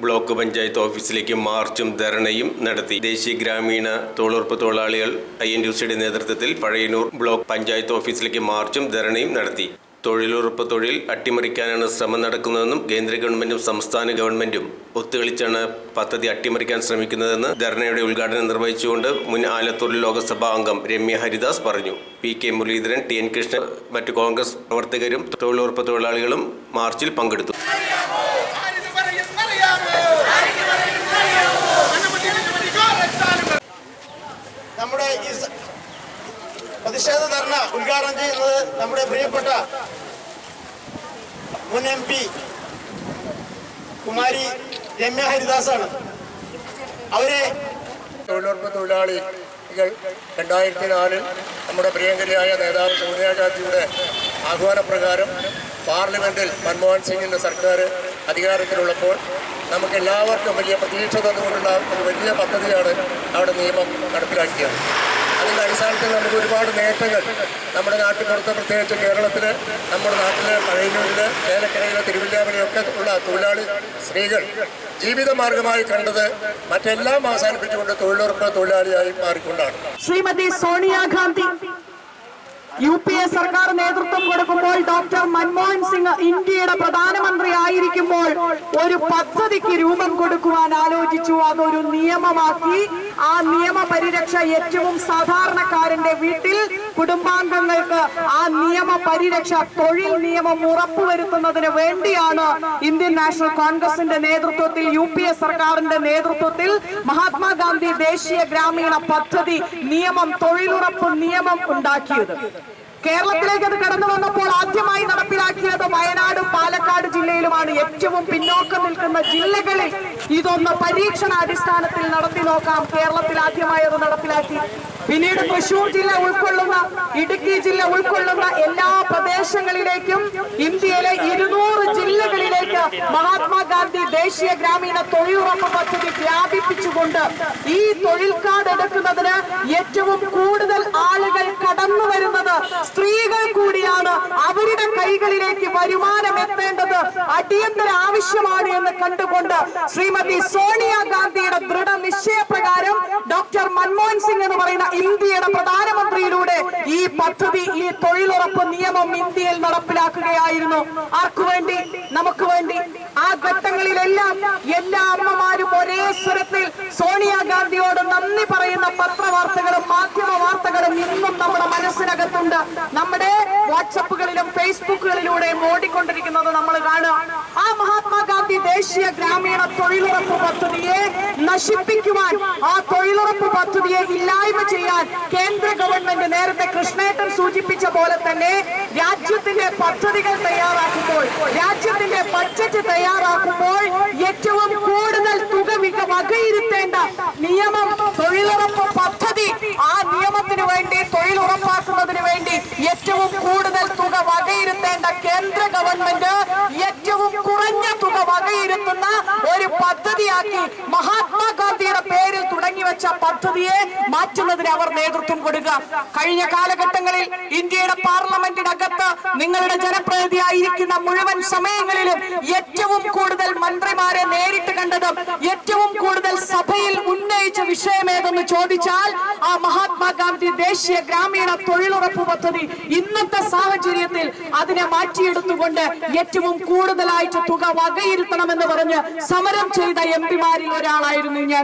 Block panchayat ഓഫീസിലേക്ക് മാർച്ചും ധർണയും നടത്തി. ദേശീയ ഗ്രാമീണ തൊഴിലുറപ്പ് തൊഴിലാളികൾ ഐ എൻ യു സിയുടെ നേതൃത്വത്തിൽ പഴയന്നൂർ ബ്ലോക്ക് പഞ്ചായത്ത് ഓഫീസിലേക്ക് മാർച്ചും ധർണയും നടത്തി. തൊഴിലുറപ്പ് തൊഴിൽ അട്ടിമറിക്കാനാണ് ശ്രമം നടക്കുന്നതെന്നും കേന്ദ്ര ഗവൺമെന്റും സംസ്ഥാന ഗവൺമെന്റും ഒത്തുകളിച്ചാണ് പദ്ധതി അട്ടിമറിക്കാൻ ശ്രമിക്കുന്നതെന്ന് ധർണയുടെ ഉദ്ഘാടനം നിർവഹിച്ചുകൊണ്ട് മുൻ ആലത്തൂർ ലോക്സഭാ അംഗം രമ്യ ഹരിദാസ് പറഞ്ഞു. P K Muraleedharan T N Krishnan മറ്റു കോൺഗ്രസ് പ്രവർത്തകരും തൊഴിലുറപ്പ് തൊഴിലാളികളും മാർച്ചിൽ പങ്കെടുത്തു. പ്രതിഷേധ ധർണ ഉദ്ഘാടനം ചെയ്യുന്നത് നമ്മുടെ പ്രിയപ്പെട്ട മുൻ എം പി കുമാരി രമ്യ ഹരിദാസാണ്. അവരെ തൊഴിലുറപ്പ് തൊഴിലാളികൾ രണ്ടായിരത്തി നാലിൽ നമ്മുടെ പ്രിയങ്കരിയായ നേതാവ് സോണിയാഗാന്ധിയുടെ ആഹ്വാനപ്രകാരം പാർലമെന്റിൽ മൻമോഹൻ സിംഗിന്റെ സർക്കാർ അധികാരത്തിലുള്ളപ്പോൾ നമുക്ക് എല്ലാവർക്കും വലിയ പ്രതീക്ഷ തന്നുകൊണ്ടുള്ള ഒരു വലിയ പദ്ധതിയാണ് അവിടെ നിയമം നടപ്പിലാക്കിയത്. അതിന്റെ അടിസ്ഥാനത്തിൽ നമുക്ക് ഒരുപാട് നേട്ടങ്ങൾ നമ്മുടെ നാട്ടിനടുത്ത് പ്രത്യേകിച്ച് കേരളത്തിൽ നമ്മുടെ നാട്ടിലെ പഴയന്നൂരിൽ ഏലക്കരയിലെ തിരുവല്ലാമലയൊക്കെ ഉള്ള തൊഴിലാളി സ്ത്രീകൾ ജീവിതമാർഗമായി കണ്ടത് മറ്റെല്ലാം അവസാനിപ്പിച്ചുകൊണ്ട് തൊഴിലുറപ്പ് തൊഴിലാളിയായി മാറിക്കൊണ്ടാണ്. Shrimati Sonia Gandhi U P A സർക്കാർ നേതൃത്വം കൊടുക്കുമ്പോൾ ഡോക്ടർ മൻമോഹൻ സിംഗ് ഇന്ത്യയുടെ പ്രധാനമന്ത്രി ആയിരിക്കുമ്പോൾ ഒരു പദ്ധതിക്ക് രൂപം കൊടുക്കുവാൻ ആലോചിച്ചു. അതൊരു നിയമമാക്കി. ആ നിയമ പരിരക്ഷ ഏറ്റവും സാധാരണക്കാരന്റെ വീട്ടിൽ കുടുംബാംഗങ്ങൾക്ക് ആ പരിരക്ഷ തൊഴിൽ നിയമം ഉറപ്പുവരുത്തുന്നതിന് വേണ്ടിയാണ് ഇന്ത്യൻ നാഷണൽ കോൺഗ്രസിന്റെ നേതൃത്വത്തിൽ യു പി എ സർക്കാരിന്റെ നേതൃത്വത്തിൽ മഹാത്മാഗാന്ധി ദേശീയ ഗ്രാമീണ പദ്ധതി നിയമം തൊഴിലുറപ്പ് നിയമം ഉണ്ടാക്കിയത്. കേരളത്തിലേക്ക് അത് കടന്നു വന്നപ്പോൾ ആദ്യമായി നടപ്പിലാക്കിയത് വയനാട് പാലക്കാട് ജില്ലയിലുമാണ്. ഏറ്റവും പിന്നോക്കം നിൽക്കുന്ന ജില്ലകളിൽ ഇതൊന്ന് പരീക്ഷണാടിസ്ഥാനത്തിൽ നടത്തി നോക്കാം. കേരളത്തിൽ ആദ്യമായി അത് നടപ്പിലാക്കി. പിന്നീട് തൃശൂർ ജില്ല ഉൾക്കൊള്ളുന്ന ഇടുക്കി ജില്ല ഉൾക്കൊള്ളുന്ന എല്ലാ പ്രദേശങ്ങളിലേക്കും ഇന്ത്യയിലെ ഇരുന്നൂറ് ജില്ലകളിലേക്ക് മഹാത്മാഗാന്ധി ദേശീയ ഗ്രാമീണ തൊഴിലുറപ്പ് പദ്ധതി വ്യാപിപ്പിച്ചുകൊണ്ട് ഈ തൊഴിൽ കാർഡ് എടുക്കുന്നതിന് ഏറ്റവും കൂടുതൽ സ്ത്രീകൾ കൂടിയാണ് അവരുടെ കൈകളിലേക്ക് വരുമാനം എത്തേണ്ടത് അടിയന്തര ആവശ്യമാണ് എന്ന് കണ്ടുകൊണ്ട് ശ്രീമതി സോണിയ ഗാന്ധിയുടെ ദൃഢനിശ്ചയപ്രകാരം ഡോക്ടർ മൻമോഹൻ സിംഗ് എന്ന് പറയുന്ന ഇന്ത്യയുടെ പ്രധാനമന്ത്രിയിലൂടെ ഈ പദ്ധതി ഈ തൊഴിലുറപ്പ് നിയമം ഇന്ത്യയിൽ നടപ്പിലാക്കുകയായിരുന്നു. ആർക്കു വേണ്ടി? നമുക്ക് വേണ്ടി. ആ ഘട്ടങ്ങളിലെല്ലാം എല്ലാ അമ്മമാരും ഒരേ സ്വരത്തിൽ സോണിയാഗാന്ധിയോട് നന്ദി പറയുന്ന പത്രവാർത്തകളും മാധ്യമ വാർത്തകളും ഇന്നും മനസ്സിനകത്തുണ്ട് നമ്മുടെ വാട്സപ്പുകളിലും ഫേസ്ബുക്കുകളിലൂടെയും ഓടിക്കൊണ്ടിരിക്കുന്നത് നമ്മൾ കാണുക. ആ മഹാത്മാഗാന്ധി ദേശീയ ഗ്രാമീണ തൊഴിലുറപ്പ് പദ്ധതിയെ നശിപ്പിക്കുവാൻ ആ തൊഴിലുറപ്പ് പദ്ധതിയെ ഇല്ലായ്മ ചെയ്യാൻ കേന്ദ്ര ഗവൺമെന്റ് നേരത്തെ കൃഷ്ണേട്ടൻ സൂചിപ്പിച്ച പോലെ തന്നെ രാജ്യത്തിന്റെ പദ്ധതികൾ തയ്യാറാക്കുമ്പോൾ രാജ്യത്തിന്റെ ബഡ്ജറ്റ് തയ്യാറാക്കുമ്പോൾ ഏറ്റവും കൂടുതൽ തുക വിക- വകയിരുത്തേണ്ട നിയമം തൊഴിലുറപ്പ് പദ്ധതി ആ നിയമത്തിന് വേണ്ടി തൊഴിൽ ഉറപ്പാക്കുന്നതിന് വേണ്ടി ഏറ്റവും കൂടുതൽ തുക വകയിരുത്തേണ്ട കേന്ദ്ര ഗവൺമെന്റ് ഏറ്റവും കുറഞ്ഞ തുക വകയിരുത്തുന്ന ഒരു പദ്ധതിയാക്കി മഹാത്മാഗാന്ധിയുടെ പേരിൽ തുടങ്ങി വെച്ച പദ്ധതിയെ മാറ്റുന്നതിന് അവർ നേതൃത്വം കൊടുക്കുക. കഴിഞ്ഞ കാലഘട്ടങ്ങളിൽ ഇന്ത്യയുടെ പാർലമെന്റിനകത്ത് നിങ്ങളുടെ ജനപ്രതിനിധിയായിരിക്കുന്ന മുഴുവൻ സമയങ്ങളിലും ഏറ്റവും കൂടുതൽ മന്ത്രിമാരെ നേരിട്ട് കണ്ടതും ഏറ്റവും കൂടുതൽ സഭയിൽ ഉന്നയിച്ച വിഷയമേതെന്ന് ചോദിച്ചാൽ ആ മഹാത്മാഗാന്ധി ദേശീയ ഗ്രാമീണ തൊഴിലുറപ്പ് പദ്ധതി ഇന്നത്തെ സാഹചര്യത്തിൽ അതിനെ മാറ്റിയെടുത്തുകൊണ്ട് ഏറ്റവും കൂടുതലായിട്ട് തുക വകയിരുത്തണമെന്ന് പറഞ്ഞ് സമരം ചെയ്ത എം ഒരാളായിരുന്നു ഞാൻ.